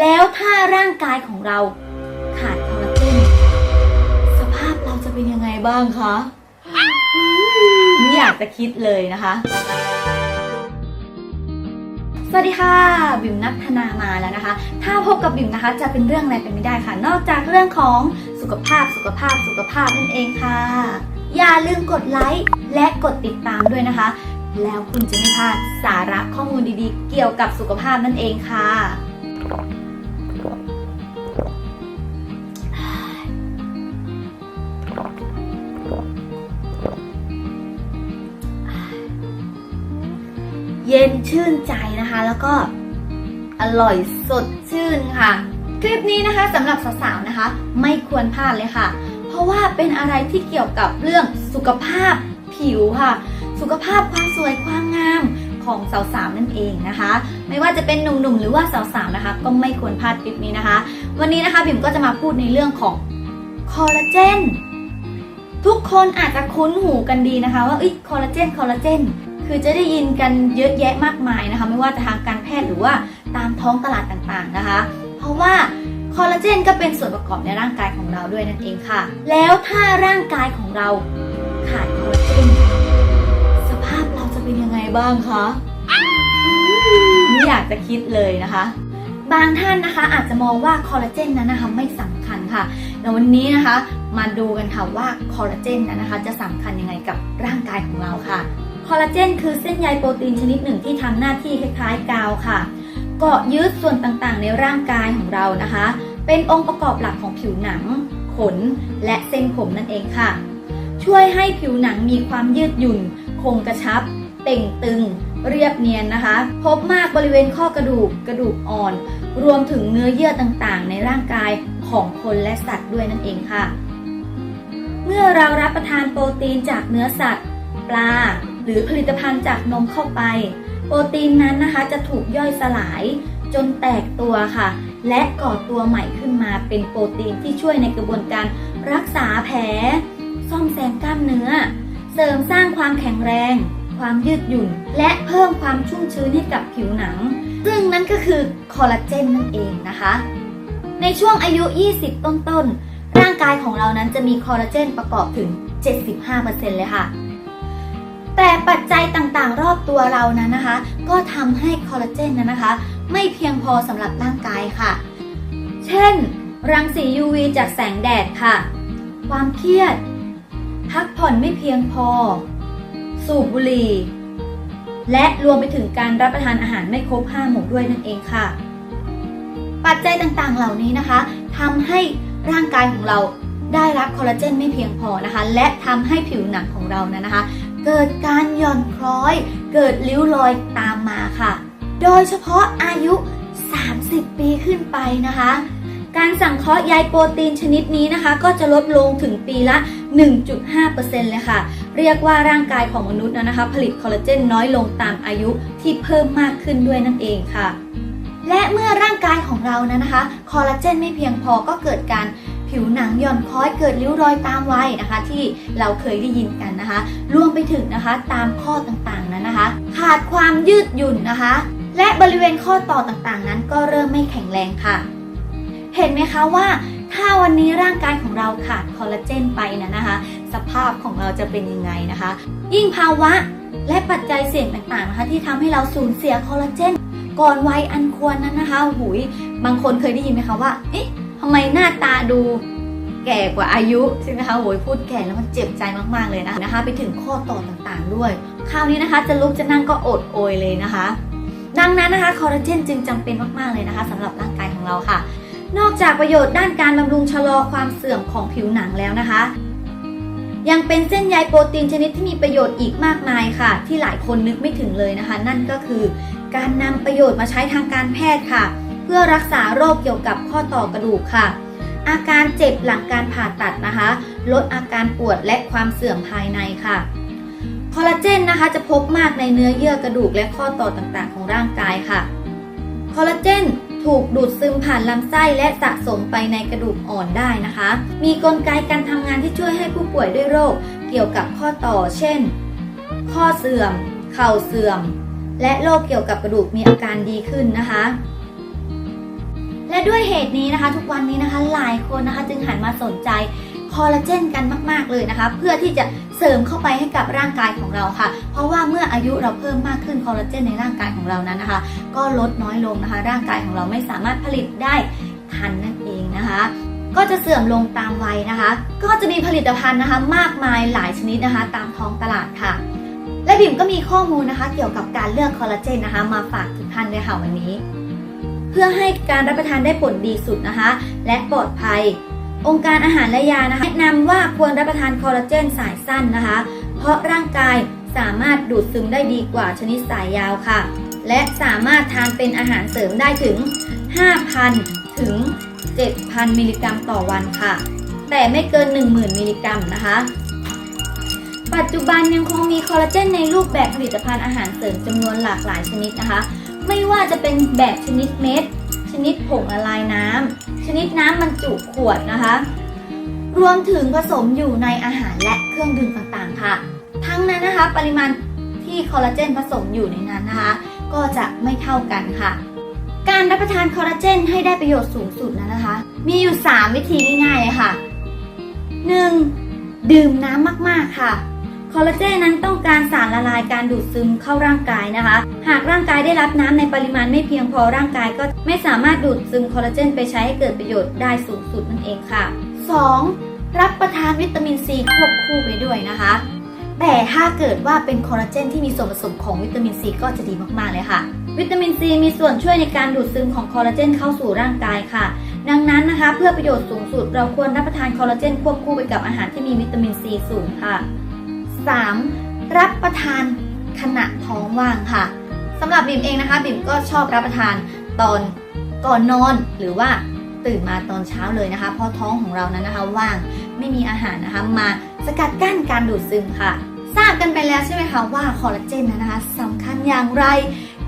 แล้วถ้าร่างกายของเราขาดคอลลาเจนสภาพเราจะเป็นยังไงบ้างคะไม่อยากจะคิดเลยนะคะ สวัสดีค่ะ บิ่มนัทนามาแล้วนะคะ ถ้าพบกับบิ่มนะคะ จะเป็นเรื่องอะไรเป็นไม่ได้ค่ะ นอกจากเรื่องของสุขภาพสุขภาพสุขภาพนั่นเองค่ะ อย่าลืมกดไลค์และกดติดตามด้วยนะคะ แล้วคุณจะไม่พลาดสาระข้อมูลดีๆ เกี่ยวกับสุขภาพนั่นเองค่ะเย็นชื่นใจนะคะ แล้วก็อร่อยสดชื่นค่ะ คลิปนี้นะคะสำหรับสาวๆนะคะ ไม่ควรพลาดเลยค่ะ เพราะว่าเป็นอะไรที่เกี่ยวกับเรื่องสุขภาพผิวค่ะ สุขภาพความสวยความงามของสาวๆนั่นเองนะคะ ไม่ว่าจะเป็นหนุ่มๆหรือว่าสาวๆนะคะ ก็ไม่ควรพลาดคลิปนี้นะคะ วันนี้นะคะพิมก็จะมาพูดในเรื่องของคอลลาเจนทุกคนอาจจะคุ้นหูกันดีนะคะ ว่าอคอลลาเจนคอลลาเจน คือจะได้ยินกันเยอะแยะมากมายนะคะ ไม่ว่าจะทางการแพทย์หรือว่าตามท้องตลาดต่างๆนะคะ เพราะว่าคอลลาเจนก็เป็นส่วนประกอบในร่างกายของเราด้วยนั่นเองค่ะ แล้วถ้าร่างกายของเราขาดคอลลาเจนสภาพเราจะเป็นยังไงบ้างคะไม่อยากจะคิดเลยนะคะ บางท่านนะคะอาจจะมองว่าคอลลาเจนนั้นนะคะไม่สำคัญค่ะแต่วันนี้นะคะ มาดูกันค่ะว่าคอลลาเจนนั้นนะคะ จะสำคัญยังไงกับร่างกายของเราค่ะ คอลลาเจนคือเส้นใยโปรตีนชนิดหนึ่งที่ทำหน้าที่คล้ายๆกาวค่ะ เกาะยึดส่วนต่างๆ ในร่างกายของเรานะคะ เป็นองค์ประกอบหลักของผิวหนัง ขน และเส้นผมนั่นเองค่ะ ช่วยให้ผิวหนังมีความยืดหยุ่น คงกระชับ เต่งตึง เรียบเนียนนะคะ พบมากบริเวณข้อกระดูก กระดูกอ่อน รวมถึงเนื้อเยื่อต่างๆ ในร่างกายของคนและสัตว์ด้วยนั่นเองค่ะ เมื่อเรารับประทานโปรตีนจากเนื้อสัตว์ ปลา หรือผลิตภัณฑ์จากนมเข้าไป โปรตีนนั้นนะคะจะถูกย่อยสลายจนแตกตัวค่ะ และก่อตัวใหม่ขึ้นมาเป็นโปรตีนที่ช่วยในกระบวนการรักษาแผล ซ่อมแซมกล้ามเนื้อ เสริมสร้างความแข็งแรง ความยืดหยุ่น และเพิ่มความชุ่มชื้นให้กับผิวหนัง ซึ่งนั่นก็คือคอลลาเจนนั่นเองนะคะ ในช่วงอายุ 20 ต้นๆ ร่างกายของเรานั้นจะมีคอลลาเจนประกอบถึง 75%เลยค่ะ แต่ปัจจัยต่างๆ รอบตัวเรานั้นนะคะ ก็ทำให้คอลลาเจนนั้นนะคะ ไม่เพียงพอสำหรับร่างกายค่ะ เช่น รังสี UV จากแสงแดดค่ะ ความเครียด พักผ่อนไม่เพียงพอ สูบบุหรี่ และรวมไปถึงการรับประทานอาหารไม่ครบห้าหมู่ด้วยนั่นเองค่ะ ปัจจัยต่างๆเหล่านี้นะคะทำให้ร่างกายของเราได้รับคอลลาเจนไม่เพียงพอนะคะ และทำให้ผิวหนังของเรานั้นนะคะ เกิดการหย่อนคล้อย เกิดริ้วรอยตามมาค่ะ โดยเฉพาะอายุ 30 ปีขึ้นไปนะคะ การสังเคราะห์ใยโปรตีนชนิดนี้นะคะ ก็จะลดลงถึงปีละ 1.5%เลยค่ะ เรียกว่าร่างกายของมนุษย์นะคะ ผลิตคอลลาเจนน้อยลงตามอายุที่เพิ่มมากขึ้นด้วยนั่นเองค่ะ และเมื่อร่างกายของเรานั้นนะคะ คอลลาเจนไม่เพียงพอก็เกิดการ ผิวหนังหย่อนคล้อยเกิดริ้วรอยตามวัยนะคะ ที่เราเคยได้ยินกันนะคะรวมไปถึงนะคะตามข้อต่างๆนั้นนะคะ ขาดความยืดหยุ่นนะคะ และบริเวณข้อต่อต่างๆ นั้นก็เริ่มไม่แข็งแรงค่ะ เห็นไหมคะว่าถ้าวันนี้ร่างกายของเราขาดคอลลาเจนไปนะนะคะ สภาพของเราจะเป็นยังไงนะคะ ยิ่งภาวะและปัจจัยเสี่ยงต่างๆนะคะที่ทำให้เราสูญเสียคอลลาเจนก่อนวัยอันควรนั้นนะคะ หุยบางคนเคยได้ยินไหมคะว่า เอ๊ะ ทำไมหน้าตาดูแก่กว่าอายุใช่ไหมคะโหยพูดแก่แล้วมันเจ็บใจมากๆเลยนะนะคะ ไปถึงข้อต่อต่างๆด้วย คราวนี้นะคะจะลุกจะนั่งก็อดโอยเลยนะคะ ดังนั้นนะคะคอลลาเจนจึงจำเป็นมากๆเลยนะคะสำหรับร่างกายของเราค่ะ นอกจากประโยชน์ด้านการบำรุงชะลอความเสื่อมของผิวหนังแล้วนะคะ ยังเป็นเส้นใยโปรตีนชนิดที่มีประโยชน์อีกมากมายค่ะ ที่หลายคนนึกไม่ถึงเลยนะคะ นั่นก็คือ การนำประโยชน์มาใช้ทางการแพทย์ค่ะ เพื่อรักษาโรคเกี่ยวกับข้อต่อกระดูกค่ะ อาการเจ็บหลังการผ่าตัดนะคะ ลดอาการปวดและความเสื่อมภายในค่ะคอลลาเจนนะคะจะพบมากในเนื้อเยื่อกระดูกและข้อต่อต่างๆ ของร่างกายค่ะคอลลาเจนถูกดูดซึมผ่านลำไส้และสะสมไปในกระดูกอ่อนได้นะคะ มีกลไกการทำงานที่ช่วยให้ผู้ป่วยด้วยโรค เกี่ยวกับข้อต่อ เช่น ข้อเสื่อม เข่าเสื่อม และโรคเกี่ยวกับกระดูกมีอาการดีขึ้นนะคะ และด้วยเหตุนี้นะคะ ทุกวันนี้นะคะหลายคนนะคะจึงหันมาสนใจคอลลาเจนกันมาก ๆ เลยนะคะ เพื่อที่จะเสริมเข้าไปให้กับร่างกายของเราค่ะ เพราะว่าเมื่ออายุเราเพิ่มมากขึ้นคอลลาเจนในร่างกายของเรานั้นนะคะ ก็ลดน้อยลงนะคะ ร่างกายของเราไม่สามารถผลิตได้ทันนั่นเองนะคะ ก็จะเสื่อมลงตามวัยนะคะ ก็จะมีผลิตภัณฑ์นะคะ มากมายหลายชนิดนะคะ ตามท้องตลาดค่ะ และบิ่มก็มีข้อมูลนะคะ เกี่ยวกับการเลือกคอลลาเจนนะคะ มาฝากทุกท่านด้วยค่ะวันนี้ พื่อให้การรับประทานได้ผลดีสุดนะคะ และปลอดภัย องค์การอาหารและยานะคะแนะนำว่าควรรับประทานคอลลาเจนสายสั้นนะคะ เพราะร่างกายสามารถดูดซึมได้ดีกว่าชนิดสายยาวค่ะ และสามารถทานเป็นอาหารเสริมได้ถึง 5,000 ถึง 7,000 มิลลิกรัมต่อวันค่ะ แต่ไม่เกิน 10,000 มิลลิกรัมนะคะ ปัจจุบันยังคงมีคอลลาเจนในรูปแบบผลิตภัณฑ์อาหารเสริมจำนวนหลากหลายชนิดนะคะ ไม่ว่าจะเป็นแบบชนิดเม็ด ชนิดผงละลายน้ำ ชนิดน้ำบรรจุขวดนะคะ รวมถึงผสมอยู่ในอาหารและเครื่องดื่มต่างๆค่ะ ทั้งนั้นนะคะ ปริมาณที่คอลลาเจนผสมอยู่ในนั้นนะคะ ก็จะไม่เท่ากันค่ะ การรับประทานคอลลาเจนให้ได้ประโยชน์สูงสุดนั้นนะคะ มีอยู่ 3 วิธีง่ายๆเลยค่ะ 1. ดื่มน้ำมากๆค่ะ อลลาเจนนั้นต้องการสารละลายการดูดซึมเข้าร่างกายนะคะ หากร่างกายได้รับน้ำในปริมาณไม่เพียงพอร่างกายก็ไม่สามารถดูดซึมคอลลาเจนไปใช้ให้เกิดประโยชน์ได้สูงสุดนั่นเองค่ะ 2. รับประทานวิตามินซีควบคู่ไปด้วยนะคะแต่ถ้าเกิดว่าเป็นคอลลาเจนที่มีส่วนผสมของวิตามินซีก็จะดีมาก ๆ เลยค่ะ วิตามินซีมีส่วนช่วยในการดูดซึมของคอลลาเจนเข้าสู่ร่างกายค่ะ ดังนั้นนะคะ เพื่อประโยชน์สูงสุด เราควรรับประทานคอลลาเจนควบคู่ไปกับอาหารที่มีวิตามินซีสูงค่ะ 3. รับประทานขณะท้องว่างค่ะสำหรับบิ่มเองนะคะบิ่มก็ชอบรับประทานตอนก่อนนอนหรือว่าตื่นมาตอนเช้าเลยนะคะ เพราะท้องของเรานั้นนะคะ ว่างไม่มีอาหารนะคะ มาสกัดกั้นการดูดซึมค่ะ ทราบกันไปแล้วใช่ไหมคะว่าคอลลาเจนนั้นนะคะสำคัญอย่างไร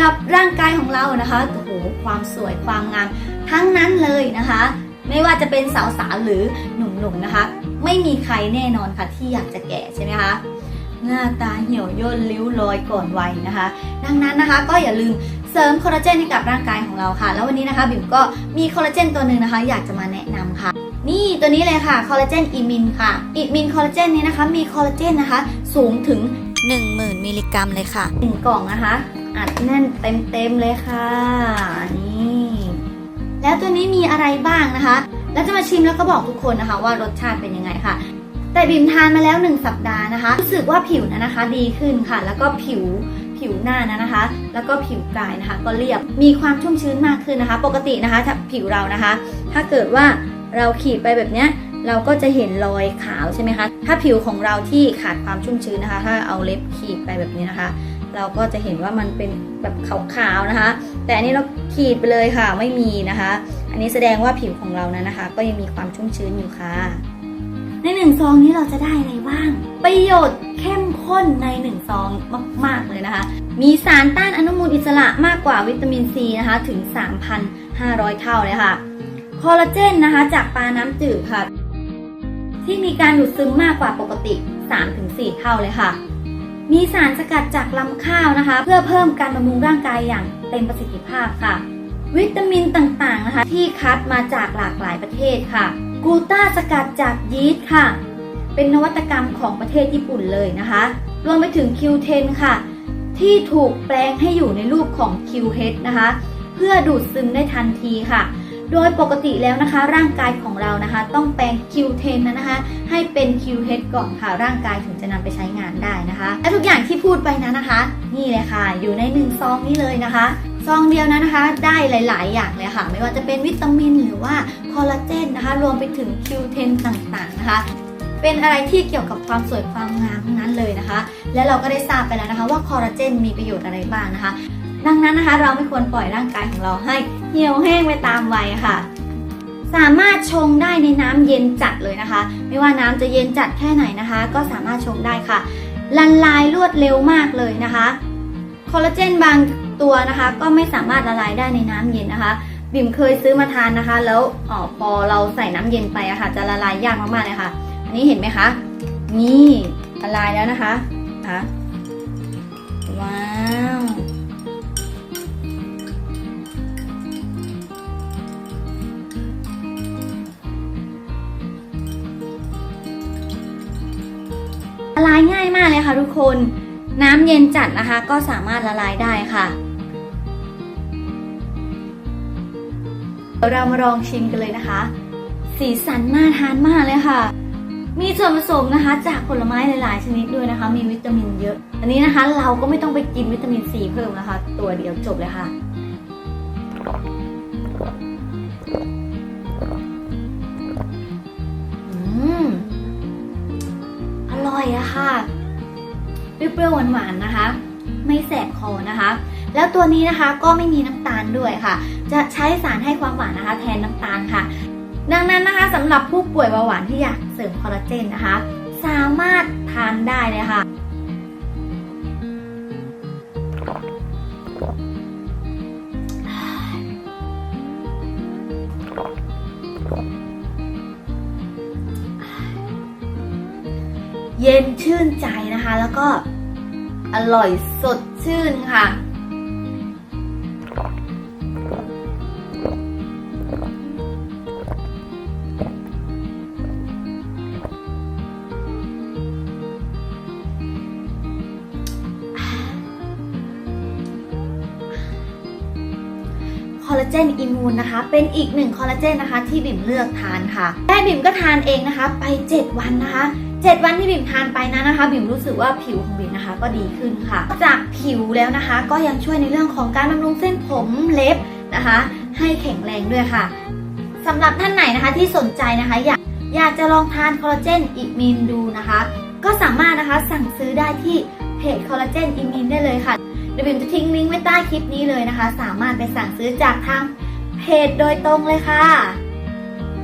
กับร่างกายของเรานะคะโอ้โหความสวยความงามทั้งนั้นเลยนะคะ ไม่ว่าจะเป็นสาวๆหรือหนุ่มๆนะคะ ไม่มีใครแน่นอนค่ะที่อยากจะแก่ใช่ไหมคะ หน้าตาเหี่ยวย่นริ้วรอยก่อนวัยนะคะ ดังนั้นนะคะก็อย่าลืมเสริมคอลลาเจนให้กับร่างกายของเราค่ะ แล้ววันนี้นะคะบิ่มก็มีคอลลาเจนตัวหนึ่งนะคะ อยากจะมาแนะนำค่ะ นี่ตัวนี้เลยค่ะคอลลาเจนอีมินค่ะอีมินคอลลาเจนนี้นะคะมีคอลลาเจนนะคะสูงถึง 10,000 มิลลิกรัมเลยค่ะหนึ่งกล่องนะคะอัดแน่นเต็มๆเลยค่ะนี่แล้วตัวนี้มีอะไรบ้างนะคะ แล้วจะมาชิมแล้วก็บอกทุกคนนะคะ ว่ารสชาติเป็นยังไงค่ะ แต่บิมทานมาแล้ว 1 สัปดาห์นะคะ รู้สึกว่าผิวนะนะคะ ดีขึ้นค่ะ แล้วก็ผิวผิวหน้านะนะคะ แล้วก็ผิวกายนะคะ ก็เรียบมีความชุ่มชื้นมากขึ้นนะคะ ปกตินะคะถ้าผิวเรานะคะ ถ้าเกิดว่าเราขีดไปแบบเนี้ยเราก็จะเห็นรอยขาวใช่ไหมคะ ถ้าผิวของเราที่ขาดความชุ่มชื้นนะคะ ถ้าเอาเล็บขีดไปแบบนี้นะคะ เราก็จะเห็นว่ามันเป็นแบบขาวๆนะคะ แต่อันนี้เราขีดไปเลยค่ะ ไม่มีนะคะ อันนี้แสดงว่าผิวของเรานั้นนะคะ ก็ยังมีความชุ่มชื้นอยู่ค่ะ ในหนึ่งซองนี้เราจะได้อะไรบ้าง ประโยชน์เข้มข้นในหนึ่งซองมาก ๆ เลยนะคะ มีสารต้านอนุมูลอิสระมากกว่าวิตามินซีนะคะถึง 3,500 เท่าเลยค่ะ คอลลาเจนนะคะ จากปลาน้ำจืดค่ะ ที่มีการดูดซึมมากกว่าปกติ 3-4 เท่าเลยค่ะ มีสารสกัดจากลำข้าวนะคะ เพื่อเพิ่มการบำรุงร่างกายอย่างเต็มประสิทธิภาพค่ะ วิตามินต่างๆนะคะ ที่คัดมาจากหลากหลายประเทศค่ะ กูต้าสกัดจากยีสต์ค่ะ เป็นนวัตกรรมของประเทศญี่ปุ่นเลยนะคะรวมไปถึง Q10 ค่ะ ที่ถูกแปลงให้อยู่ในรูปของ QH นะคะ เพื่อดูดซึมได้ทันทีค่ะ โดยปกติแล้วนะคะ ร่างกายของเรานะคะ ต้องแปลง Q10 นั้นนะคะ ให้เป็น QH ก่อนค่ะ ร่างกายถึงจะนำไปใช้งานได้นะคะ และทุกอย่างที่พูดไปนั้นนะคะ นี่เลยค่ะ อยู่ในหนึ่งซองนี้เลยนะคะซองเดียวนั้นนะคะ ได้หลาย ๆ อย่างเลยค่ะ ไม่ว่าจะเป็นวิตามินหรือว่า คอลลาเจนนะคะ รวมไปถึง Q10 ต่างๆนะคะ เป็นอะไรที่เกี่ยวกับความสวยความงามทั้งนั้นเลยนะคะ และเราก็ได้ทราบไปแล้วนะคะว่าคอลลาเจนมีประโยชน์อะไรบ้างนะคะ ดังนั้นนะคะเราไม่ควรปล่อยร่างกายของเราให้เหี่ยวแห้งไปตามวัยค่ะสามารถชงได้ในน้ำเย็นจัดเลยนะคะ ไม่ว่าน้ำจะเย็นจัดแค่ไหนนะคะ ก็สามารถชงได้ค่ะละลายรวดเร็วมากเลยนะคะ คอลลาเจนบางตัวนะคะ ก็ไม่สามารถละลายได้ในน้ำเย็นนะคะ บิ่มเคยซื้อมาทานนะคะ แล้วอพอเราใส่น้ำเย็นไปอะค่ะ จะละลายยากมากๆเลยค่ะ อันนี้เห็นไหมคะ นี่ละลายแล้วนะคะนะว้าวละลายง่ายมากเลยค่ะทุกคน น้ำเย็นจัดนะคะ ก็สามารถละลายได้ค่ะ เดี๋ยวเรามาลองชิมกันเลยนะคะ สีสันน่าทานมากเลยค่ะ มีส่วนผสมนะคะ จากผลไม้หลาย ๆ ชนิดด้วยนะคะ มีวิตามินเยอะ อันนี้นะคะ เราก็ไม่ต้องไปกินวิตามินซีเพิ่มนะคะ ตัวเดียวจบเลยค่ะอืมอร่อยอะค่ะเปรี้ยวๆหวานๆนะคะ ไม่แสบคอนะคะ แล้วตัวนี้นะคะก็ไม่มีน้ำตาลด้วยค่ะ จะใช้สารให้ความหวานนะคะ แทนน้ำตาลค่ะ ดังนั้นนะคะสำหรับผู้ป่วยเบาหวานที่อยากเสริมคอลลาเจนนะคะ สามารถทานได้เลยค่ะเย็นชื่นใจนะคะ แล้วก็อร่อยสดชื่นค่ะ เจนอิมูนนะคะ เป็นอีกหนึ่งคอลลาเจนนะคะ ที่บิ่มเลือกทานค่ะแม่บิ่มก็ทานเองนะคะ ไป 7 วันนะคะ7 วันที่บิ่มทานไปนั้นนะคะ บิ่มรู้สึกว่าผิวของบิ่มนะคะ ก็ดีขึ้นค่ะ จากผิวแล้วนะคะ ก็ยังช่วยในเรื่องของการบำรุงเส้นผมเล็บนะคะ ให้แข็งแรงด้วยค่ะสำหรับท่านไหนนะคะที่สนใจนะคะ อยากอยากจะลองทานคอลลาเจนอีกมินดูนะคะ ก็สามารถนะคะสั่งซื้อได้ที่เพจคอลลาเจนอีมินได้เลยค่ะ เดี๋ยวบิ่มจะทิ้งลิงก์ไว้ใต้คลิปนี้เลยนะคะ สามารถไปสั่งซื้อจากทางเพจโดยตรงเลยค่ะ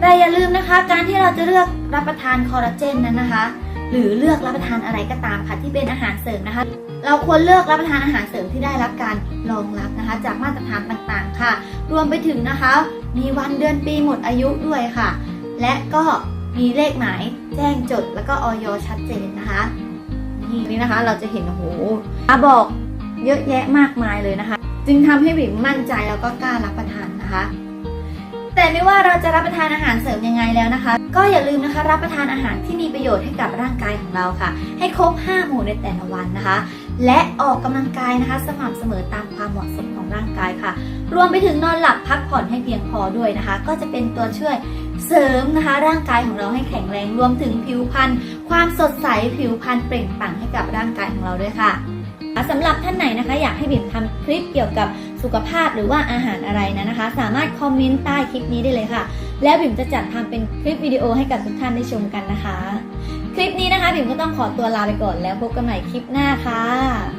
แต่อย่าลืมนะคะ การที่เราจะเลือกรับประทานคอลลาเจนนั้นนะคะ หรือเลือกรับประทานอะไรก็ตามค่ะที่เป็นอาหารเสริมนะคะ เราควรเลือกรับประทานอาหารเสริมที่ได้รับการรองรับนะคะ จากมาตรฐานต่างๆ ค่ะ รวมไปถึงนะคะ มีวันเดือนปีหมดอายุด้วยค่ะ และก็มีเลขหมายแจ้งจดแล้วก็ออยชัดเจนนะคะนี่นี่นะคะเราจะเห็นโอ้โหอาบอก เยอะแยะมากมายเลยนะคะ จึงทำให้บิ่มมั่นใจแล้วก็กล้ารับประทานนะคะ แต่ไม่ว่าเราจะรับประทานอาหารเสริมยังไงแล้วนะคะ ก็อย่าลืมนะคะ รับประทานอาหารที่มีประโยชน์ให้กับร่างกายของเราค่ะ ให้ครบ 5 หมู่ในแต่ละวันนะคะ และออกกำลังกายนะคะ สม่ำเสมอตามความเหมาะสมของร่างกายค่ะ รวมไปถึงนอนหลับพักผ่อนให้เพียงพอด้วยนะคะ ก็จะเป็นตัวช่วยเสริมนะคะ ร่างกายของเราให้แข็งแรงรวมถึงผิวพรรณความสดใสผิวพรรณเปล่งปลั่งให้กับร่างกายของเราด้วยค่ะ สำหรับท่านไหนนะคะ อยากให้บิ่มทำคลิปเกี่ยวกับสุขภาพหรือว่าอาหารอะไรนะนะคะ สามารถคอมเมนต์ใต้คลิปนี้ได้เลยค่ะ แล้วบิ่มจะจัดทำเป็นคลิปวิดีโอให้กับทุกท่านได้ชมกันนะคะ คลิปนี้นะคะบิ่มก็ต้องขอตัวลาไปก่อนแล้วพบกันใหม่คลิปหน้าค่ะ